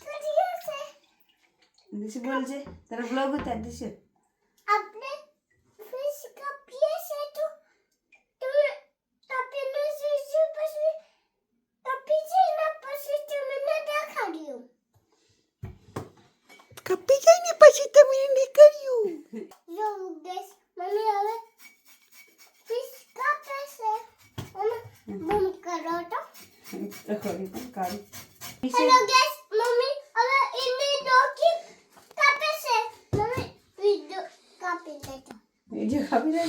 કરીએ છે. દિશુ બોલ છે તારો બ્લોગ ઉતાર દિશુ. આપણે ફિશ કાપીએ છે તો તમે કાપીને શીશી પછી કાપી છે ને પછી તમે મને દેખાડ્યું. કપી જાય ને પછી તમે એને કર્યું જો ગાઈસ મમ્મી હવે ફિશ કાપે છે અને બંધ કરો તો ખરી પણ કાઢી હેલો ગાઈસ મમ્મી હવે એની ડોકી કાપે છે મમ્મી વિડિયો કાપી લેજો વીડિયો કાપી દે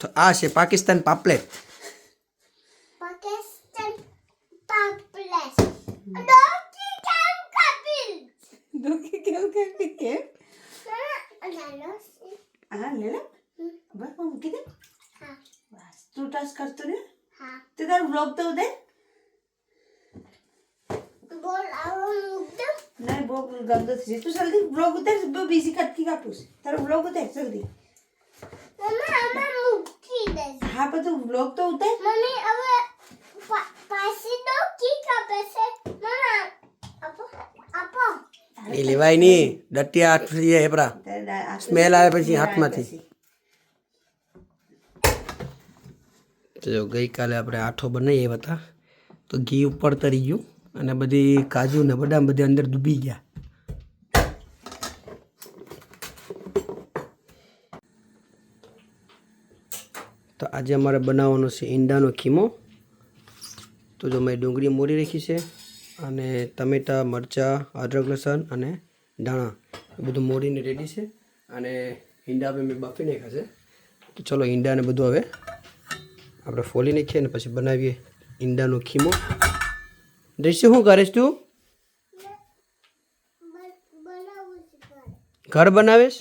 તો આ છે પાકિસ્તાન પાપલેટ પાકિસ્તાન પાપલેસ ડોકી કેમ કાપી દુખી કેવું કાપી કેમ નાનો છે હા લે લે બસ હું મૂકી દે હા બસ તું ટચ કરતો ને હા તે તારો બ્લોગ તો દે બોલ આવો મુદ્દો ના બહુ ગંદો થઈ તું જલ્દી બ્લોગ ઉતાર બહુ બીજી કટકી કાપું તારો બ્લોગ ઉતાર જલ્દી મમ્મી આમાં મૂકી દેજો હા પણ તું બ્લોગ તો ઉતાર મમ્મી હવે પા- પાછી ડોકી કાપે છે મમ્મી આપો આપો એ લેવાય નહીં ડટિયા હાથ થઈ જાય હેપરા તારે દા- આ તો સ્મેલ આવે પછી હાથમાંથી તો જો ગઈકાલે આપણે આઠો બનાવીએ હતા. તો ઘી ઉપર તરી ગયું અને બધી કાજુ ને બદામ બધી અંદર ડૂબી ગયા. તો આજે અમારે બનાવવાનો છે ઈંડાનો ખીમો. તો જો મેં ડુંગળી મોરી રાખી છે અને ટમેટાં, મરચાં, અદરક, લસણ અને ધાણા બધું મોરીને રેડી છે. અને ઈંડા મેં બફી નાખ્યા છે. તો ચલો ઈંડાને બધું હવે આપણે ફોલી નાખીએ ને પછી બનાવીએ ઈંડાનો ખીમો. દ્રશ્ય શું કરીશ તું? ઘર બનાવીશ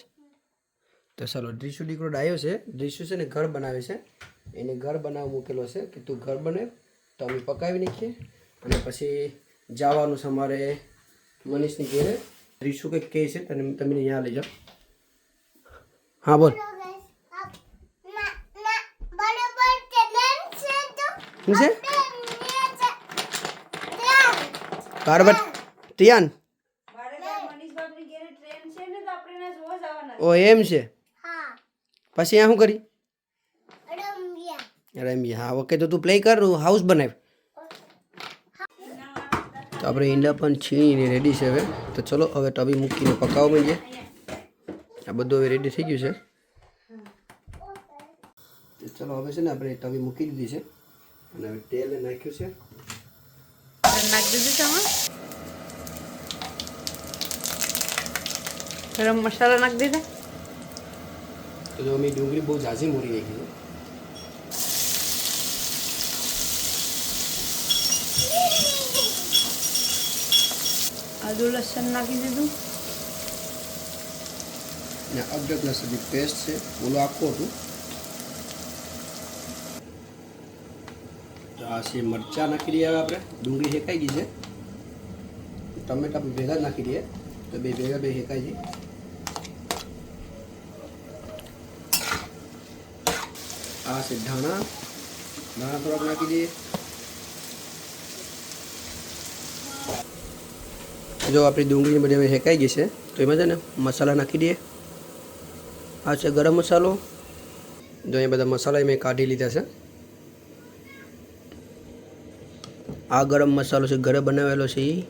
તો ચાલો દ્રિશુ દીકરો ડાયો છે. દ્રિશુ છે ને ઘર બનાવે છે. એને ઘર બનાવવા મૂકેલો છે કે તું ઘર બને તો અમે પકાવી નાખીએ અને પછી જવાનું છે અમારે મનીષની ઘેરે. દ્રિશુ કંઈક કહે છે અને તમે અહીંયા લઈ જાઓ. હા, બોલ હેલો ગાઈસ આપ ના ના બરાબર ટેલેન્ટ છે તો શું છે ત્યાં કારબટ તિયાન મારે કાલ મનીષ બાપની ઘેરે ટ્રેન છે ને તો આપણે એના જોવા તિયાન ઓ એમ છે? હા. પછી આ શું કરી? રમ્યા. રમી હા ઓકે તો તું પ્લે કર હાઉસ બનાવ. તો આપણે ઈંડા પણ છીણીને રેડી છે હવે. તો ચલો હવે ટબી મૂકીને પકાવવા માંડીએ. આ બધું હવે રેડી થઈ ગયું છે. તો ચલો હવે છે ને આપણે ટબી મૂકી દીધી છે. અને હવે તેલ નાખ્યું છે નાખી દીધું તમે ગરમ મસાલા નાખી દીધા તો જો અમે ડુંગળી બહુ ઝાઝી મોરી નાખી છે આદુ લસણ નાખી દીધું ને અદરક લસણની પેસ્ટ છે ઓલું આખું હતું આ છે મરચાં નાખી દઈએ હવે આપણે. ડુંગળી શેકાઈ ગઈ છે. ટમેટા ભેગા જ નાખી દઈએ. તો બે ભેગા બે શેકાઈ જાય. આ છે ધાણા. ધાણા થોડાક નાખી દઈએ. જો આપણી ડુંગળી બધી હવે શેકાઈ ગઈ છે, તો એમાં છે ને મસાલા નાખી દઈએ. આ છે ગરમ મસાલો. જો અહીંયા બધા મસાલા મેં કાઢી લીધા છે. આ ગરમ મસાલો છે, ઘરે બનાવેલો છે એ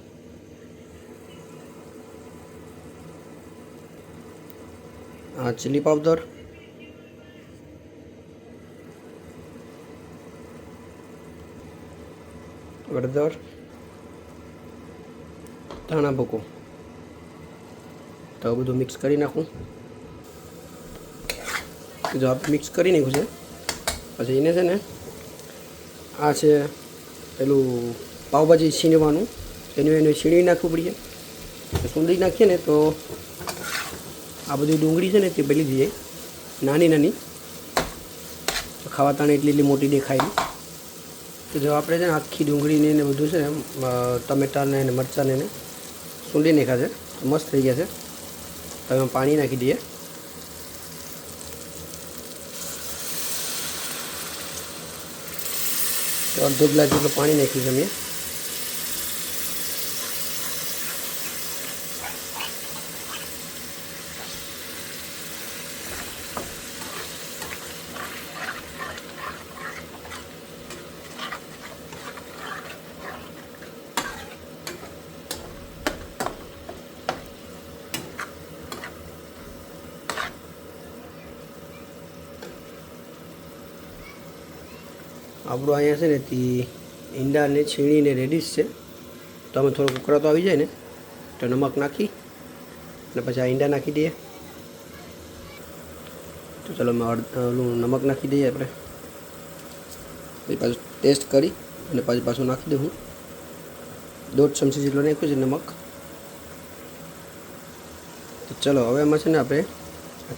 આ ચીલી પાવડર હળદર. ધાણા ભૂકો. તો બધું મિક્સ કરી નાખું. જો મિક્સ કરી નાખ્યું છે, પછી એને છે ને આ છે પેલું પાઉભાજી છીણવાનું, એનું એને છીણી નાખવું પડે. તો સુંદરી નાખીએ ને તો આ બધી ડુંગળી છે ને તે પેલી થઈ નાની નાની. ખાવા તાણે એટલી એટલી મોટી દેખાય. તો જો આપણે છે ને આખી ડુંગળીને ને બધું છે ને ટમેટાને ને મરચાંને ને સૂંડી નાખ્યા છે. મસ્ત થઈ ગયા છે. તમે પાણી નાખી દઈએ. અડધો ગ્લાસ જેટલું પાણી નાખ્યું છે આપણું અહીંયા છે ને તે ઈંડાને છીણીને રેડીશ છે. તો અમે થોડો ઉકળાતો આવી જાય ને, તો નમક નાખી અને પછી આ ઈંડા નાખી દઈએ. તો ચલો અમે ઓલું નમક નાખી દઈએ આપણે. પછી પાછું ટેસ્ટ કરી અને પાછું પાછું નાખી દઉં હું. દોઢ ચમચી જેટલો નાખ્યું છે નમક. તો ચલો હવે એમાં છે ને આપણે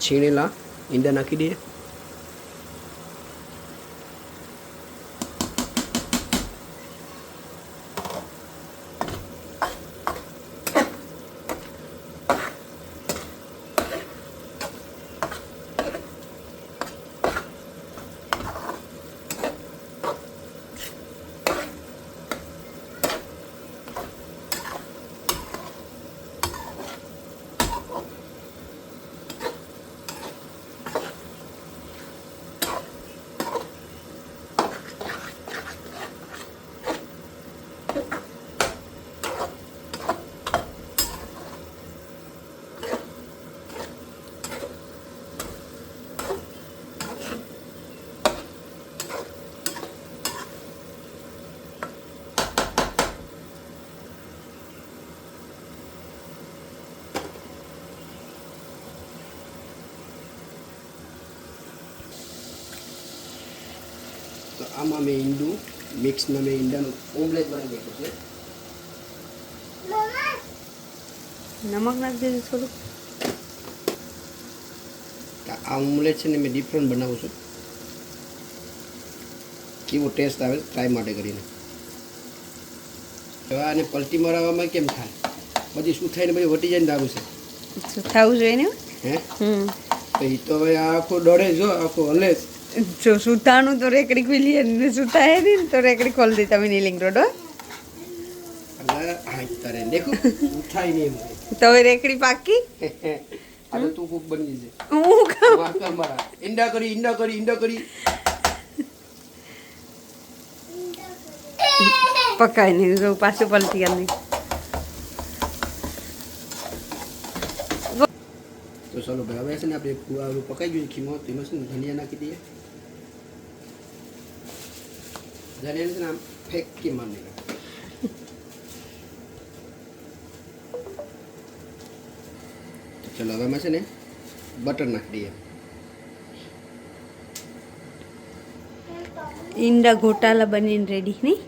છીણેલા ઈંડા નાખી દઈએ. તો આમાં મેં ઈંડું મિક્સમાં મેં ઈંડાનું ઓમલેટ બનાવી નાખ્યું છે. નમક નાખી દેજો થોડુંક. આ ઓમલેટ છે ને મેં ડિફરન્ટ બનાવું છું. કેવો ટેસ્ટ આવે ટ્રાય માટે કરીને. હવે આને પલટી મરાવવામાં કેમ થાય? બધી શું થાય ને બધી વટી જાય ને દારૂ છે. શું થવું જોઈએ ને હે? તો એ તો હવે આખો દોડે જો આખો હલે જ. જો સુતાનું તો રેકડી ખુલી અને સુતા હે ને તો રેકડી ખોલી દીધા તમે નીલિંગ રોડ એટલે હા તારે. દેખો એમ. તો ખૂબ બની હું ખાઉં મારા. ઈંડા કરી ઈંડા કરી ઈંડા કરી. પકાઈ નહીં તો પાછું પલટી કરી તો ચાલો ભાઈ હવે છે ને આપણે પૂરા પકાઈ ગયું ખીમો તેમાં શું ધનિયા નાખી દઈએ. ને આમ ફેંકી માર ચલો હવે એમાં છે ને બટર નાખી દઈએ ઈંડા ગોટાલા બનીને રેડી નહીં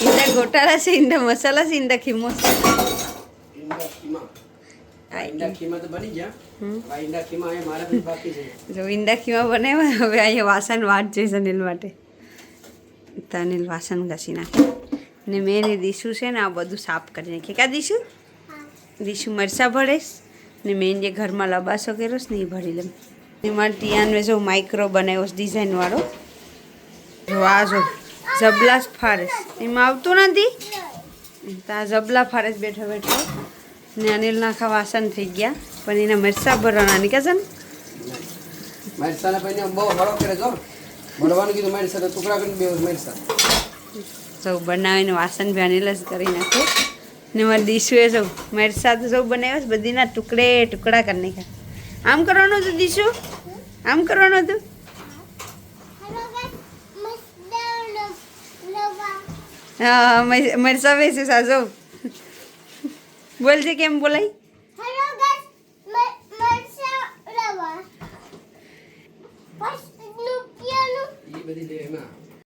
ઈંડા ઘોટાલા છે ઈંડા મસાલા છે ઈંડા ખીમો છે. ઈંડા ખીમા. તો બની ગયા. ઈંડા ખીમા અહીંયા મારા બાકી છે. જો ઈંડા ખીમા બનાવ્યા હવે અહીંયા વાસણ વાટ છે અનિલ માટે. તો અનિલ વાસણ ઘસી નાખે. ને મેં ને દીશું છે ને આ બધું સાફ કરી નાખીએ કા દીશું? દીશું મરચાં ભળેશ. ને મેં જે ઘરમાં લબાસો કર્યો ને એ ભરી લઉં એમાં ટિયાનવે જો માઇક્રો બનાવ્યો છે ડિઝાઇનવાળો જો આ જો જબલા જ એમાં આવતું નથી? તો આ જબલા ફારેશ બેઠો બેઠો. ને અનિલ નાખા વાસણ થઈ ગયા. પણ એના મરચાં ભરવાના. નીકળશે ને? મારી સાને બહુ કરે જો મળવાનું કીધું મારી સાથે, ટુકડા કરીને બે મારી સાથે. સૌ બનાવીને વાસણ ભ્યાની લસ કરી નાખે. ને મારી દીશુએ સૌ મારી સાથે સૌ બનાવ્યો છે, બધીના ટુકડે ટુકડા કરી નાખ્યા. આમ કરવાનું હતું દીશુ? આમ કરવાનું હતું? હા મરસા બેસે સાજો બોલજે કેમ બોલાય હેલો ગાઈસ મસ્ત લવા બસ